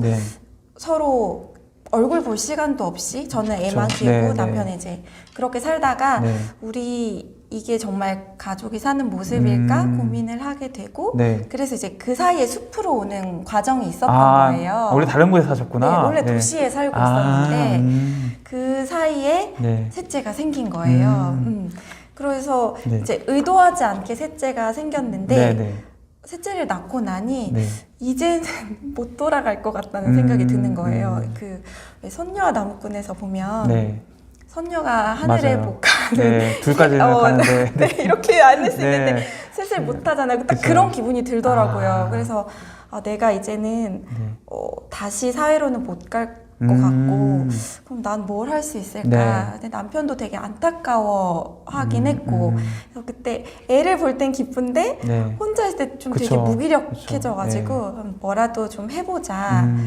네. 서로 얼굴 볼 시간도 없이 저는 애만 그쵸. 키우고 네, 네. 남편은 이제 그렇게 살다가 네. 우리 이게 정말 가족이 사는 모습일까 음. 고민을 하게 되고 네. 그래서 이제 그 사이에 숲으로 오는 과정이 있었던 아, 거예요. 원래 다른 곳에 네, 사셨구나. 원래 네. 도시에 살고 아, 있었는데 음. 그 사이에 네. 셋째가 생긴 거예요. 음. 음. 그래서 네. 이제 의도하지 않게 셋째가 생겼는데 네, 네. 셋째를 낳고 나니 네. 이제는 못 돌아갈 것 같다는 음, 생각이 드는 거예요. 음. 그왜 선녀와 나무꾼에서 보면 네. 선녀가 하늘에 맞아요. 복하는 네. 둘까지는 어, 가는데. 네, 이렇게 안 할 수 있는데 네. 셋을 못 하잖아요. 딱 그쵸. 그런 기분이 들더라고요. 아. 그래서 아, 내가 이제는 네. 어, 다시 사회로는 못 갈 것 음. 같고 그럼 난 뭘 할 수 있을까? 네. 근데 남편도 되게 안타까워 하긴 음, 했고 음. 그래서 그때 애를 볼 땐 기쁜데 네. 혼자 있을 때 좀 되게 그쵸. 무기력해져가지고 그쵸. 그럼 뭐라도 좀 해보자. 음.